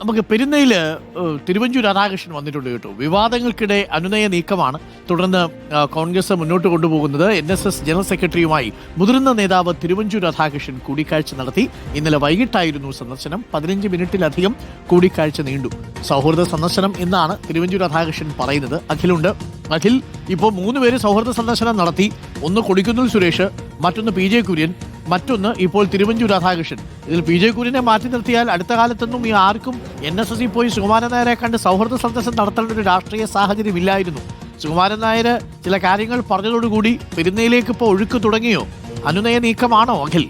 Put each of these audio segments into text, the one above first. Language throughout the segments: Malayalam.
നമുക്ക് പെരുന്നയിൽ തിരുവഞ്ചൂർ രാധാകൃഷ്ണൻ വന്നിട്ടുണ്ട് കേട്ടോ. വിവാദങ്ങൾക്കിടെ അനുനയ നീക്കമാണ് തുടർന്ന് കോൺഗ്രസ് മുന്നോട്ട് കൊണ്ടുപോകുന്നത്. എൻ എസ് എസ് ജനറൽ സെക്രട്ടറിയുമായി മുതിർന്ന നേതാവ് തിരുവഞ്ചൂർ രാധാകൃഷ്ണൻ കൂടിക്കാഴ്ച നടത്തി. ഇന്നലെ വൈകിട്ടായിരുന്നു സന്ദർശനം. പതിനഞ്ച് മിനിറ്റിലധികം കൂടിക്കാഴ്ച നീണ്ടു. സൗഹൃദ സന്ദർശനം എന്നാണ് തിരുവഞ്ചൂർ രാധാകൃഷ്ണൻ പറയുന്നത്. അഖിലുണ്ട്. അഖിൽ ഇപ്പോൾ മൂന്ന് പേര് സൗഹൃദ സന്ദർശനം നടത്തി. ഒന്ന് കൊടിക്കുന്നിൽ സുരേഷ് മറ്റൊന്ന് പി ജെ കുര്യൻ. മറ്റൊന്ന് ഇപ്പോൾ തിരുവഞ്ചൂർ രാധാകൃഷ്ണൻ. ഇതിൽ പി ജെ കുര്യനെ മാറ്റി നിർത്തിയാൽ അടുത്ത കാലത്തൊന്നും ഈ ആർക്കും എൻ എസ് എസിൽ പോയി സുകുമാരൻ നായരെ കണ്ട് സൗഹൃദ സന്ദർശനം നടത്തേണ്ട ഒരു രാഷ്ട്രീയ സാഹചര്യം ഇല്ലായിരുന്നു സുകുമാരൻ നായർ ചില കാര്യങ്ങൾ പറഞ്ഞതോടുകൂടി പെരുന്നയിലേക്ക് ഇപ്പോൾ ഒഴുക്ക് തുടങ്ങിയോ? അനുനയ നീക്കമാണോ അഖിൽ?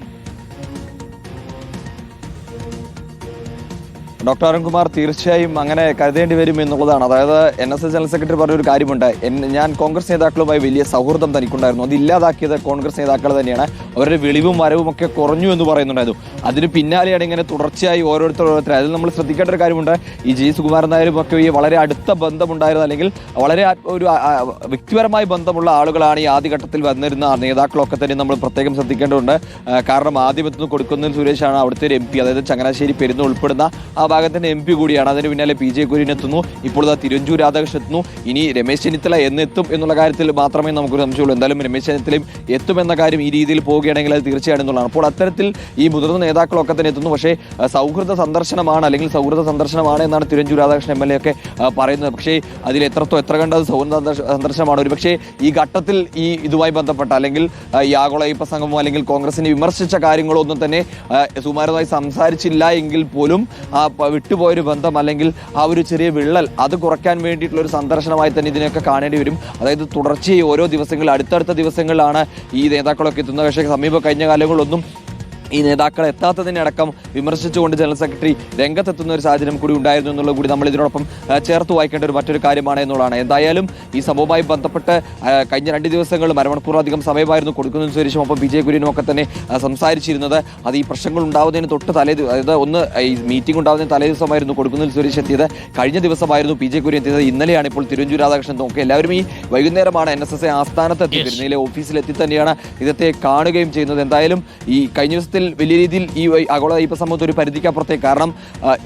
ഡോക്ടർ അരുൺകുമാർ തീർച്ചയായും അങ്ങനെ കരുതേണ്ടി വരും എന്നുള്ളതാണ്. അതായത് N S S general secretary പറഞ്ഞൊരു കാര്യമുണ്ട്. ഞാൻ കോൺഗ്രസ് നേതാക്കളുമായി വലിയ സൗഹൃദം തനിക്കുണ്ടായിരുന്നു. അത് ഇല്ലാതാക്കിയത് കോൺഗ്രസ് നേതാക്കൾ തന്നെയാണ്. അവരുടെ വെളിവും വരവും ഒക്കെ കുറഞ്ഞു എന്ന് പറയുന്നുണ്ടായിരുന്നു. അതിന് പിന്നാലെയാണ് ഇങ്ങനെ തുടർച്ചയായി ഓരോരുത്തർ ഓരോരുത്തർ. അതിൽ നമ്മൾ ശ്രദ്ധിക്കേണ്ട ഒരു കാര്യമുണ്ട്. ഈ ജി സുകുമാരൻ നായരും ഒക്കെ ഈ വളരെ അടുത്ത ബന്ധമുണ്ടായിരുന്നു അല്ലെങ്കിൽ വളരെ ഒരു ആ ബന്ധമുള്ള ആളുകളാണ് ഈ ആദ്യഘട്ടത്തിൽ വന്നിരുന്ന നേതാക്കളൊക്കെ തന്നെ നമ്മൾ പ്രത്യേകം ശ്രദ്ധിക്കേണ്ടതുണ്ട്. കാരണം ആദ്യം കൊടുക്കുന്ന സുരേഷാണ് അവിടുത്തെ ഒരു എം പി അതായത് ചങ്ങനാശ്ശേരി പെരുന്ന ഉൾപ്പെടുന്ന ആ ഭാഗത്തിന്റെ എം പി കൂടിയാണ്. അതിന് പിന്നാലെ പി ജെ കുര്യൻ എത്തുന്നു. ഇപ്പോൾ തിരുവഞ്ചൂർ രാധാകൃഷ്ണൻ എത്തുന്നു. ഇനി രമേശ് ചെന്നിത്തല എന്നെത്തും എന്നുള്ള കാര്യത്തിൽ മാത്രമേ നമുക്കൊരു സംശയമുള്ളൂ. എന്തായാലും രമേശ് ചെന്നിത്തലയും എത്തുമെന്ന കാര്യം ഈ രീതിയിൽ പോവുകയാണെങ്കിൽ അത് തീർച്ചയായും എന്നുള്ളതാണ്. അപ്പോൾ അത്തരത്തിൽ ഈ മുതിർന്ന നേതാക്കളൊക്കെ തന്നെ എത്തുന്നു. പക്ഷേ സൗഹൃദ സന്ദർശനമാണ് അല്ലെങ്കിൽ സൗഹൃദ സന്ദർശനമാണ് എന്നാണ് Thiruvanchoor Radhakrishnan M L A ഒക്കെ പറയുന്നത്. പക്ഷേ അതിൽ എത്രത്തോ എത്ര കണ്ടത് സൗഹൃദ സന്ദർശ- സന്ദർശനമാണ്. ഒരു പക്ഷേ ഈ ഘട്ടത്തിൽ ഈ ഇതുമായി ബന്ധപ്പെട്ട അല്ലെങ്കിൽ ഈ ആഗോള ഈ പ്രസംഗമോ അല്ലെങ്കിൽ കോൺഗ്രസിനെ വിമർശിച്ച കാര്യങ്ങളോ ഒന്നും തന്നെ സുമാരമായി സംസാരിച്ചില്ല എങ്കിൽ പോലും ആ വിട്ടുപോയൊരു ബന്ധം അല്ലെങ്കിൽ ആ ഒരു ചെറിയ വിള്ളൽ അത് കുറയ്ക്കാൻ വേണ്ടിയിട്ടുള്ള ഒരു സന്ദർശനമായി തന്നെ ഇതിനൊക്കെ കാണേണ്ടി വരും. അതായത് തുടർച്ചയായി ഓരോ ദിവസങ്ങളിൽ അടുത്തടുത്ത ദിവസങ്ങളിലാണ് ഈ നേതാക്കളൊക്കെ എത്തുന്നത്. പക്ഷേ സമീപ കഴിഞ്ഞ കാലങ്ങളിലൊന്നും ഈ നേതാക്കൾ എത്താത്തതിനടക്കം വിമർശിച്ചുകൊണ്ട് ജനറൽ സെക്രട്ടറി രംഗത്തെത്തുന്ന ഒരു സാഹചര്യം കൂടി ഉണ്ടായിരുന്നു എന്നുള്ളത് കൂടി നമ്മൾ ഇതിനോടൊപ്പം ചേർത്ത് വായിക്കേണ്ട ഒരു മറ്റൊരു കാര്യമാണ് എന്നുള്ളതാണ്. എന്തായാലും ഈ സംഭവവുമായി ബന്ധപ്പെട്ട് കഴിഞ്ഞ രണ്ട് ദിവസങ്ങൾ അരമണിക്കൂറധികം സമയമായിരുന്നു കൊടുക്കുന്നതിന് ശേഷം ഒപ്പം വിജയ കുര്യനും ഒക്കെ തന്നെ സംസാരിച്ചിരുന്നത്. അത് ഈ പ്രശ്നങ്ങൾ ഉണ്ടാവുന്നതിന് തൊട്ട് തലേ അതായത് ഒന്ന് ഈ മീറ്റിംഗ് ഉണ്ടാവുന്ന തലേ ദിവസമായിരുന്നു കൊടുക്കുന്നതിൽ സുരേഷ് എത്തിയത്. കഴിഞ്ഞ ദിവസമായിരുന്നു പി ജെ കുര്യൻ എത്തിയത്. ഇന്നലെയാണ് ഇപ്പോൾ തിരുവഞ്ചൂർ രാധാകൃഷ്ണൻ. നോക്കി എല്ലാവരും ഈ വൈകുന്നേരമാണ് എൻ എസ് എസ് ആസ്ഥാനത്ത് Yes. ഓഫീസിലെത്തി തന്നെയാണ് ഇതത്തെ കാണുകയും ചെയ്യുന്നത്. എന്തായാലും ഈ കഴിഞ്ഞ ദിവസത്തിൽ വലിയ രീതിയിൽ ഈ ആഗോള ഈ സംബന്ധം ഒരു പരിധിക്കപ്പുറത്തേക്ക് കാരണം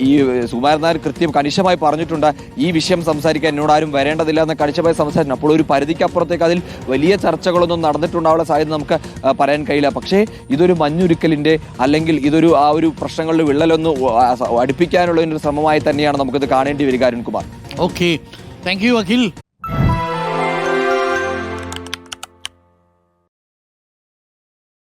ഈ സുകുമാരൻ നായർ കൃത്യം കണിശമായി പറഞ്ഞിട്ടുണ്ട് ഈ വിഷയം സംസാരിക്കാൻ എന്നോട് ആരും വരേണ്ടതില്ല എന്ന് കണിശമായി സംസാരിച്ചു. അപ്പോൾ ഒരു പരിധിക്കപ്പുറത്തേക്ക് അതിൽ വലിയ ചർച്ചകളൊന്നും നടന്നിട്ടുണ്ടാവുള്ള സാധ്യത നമുക്ക് പറയാൻ കഴിയില്ല. പക്ഷേ ഇതൊരു മഞ്ഞുരുക്കലിന്റെ അല്ലെങ്കിൽ ഇതൊരു ആ ഒരു പ്രശ്നങ്ങളുടെ വിള്ളലൊന്ന് അടുപ്പിക്കാനുള്ള ശ്രമമായി തന്നെയാണ് നമുക്കിത് കാണേണ്ടി വരിക Arunkumar. Okay thank you Akhil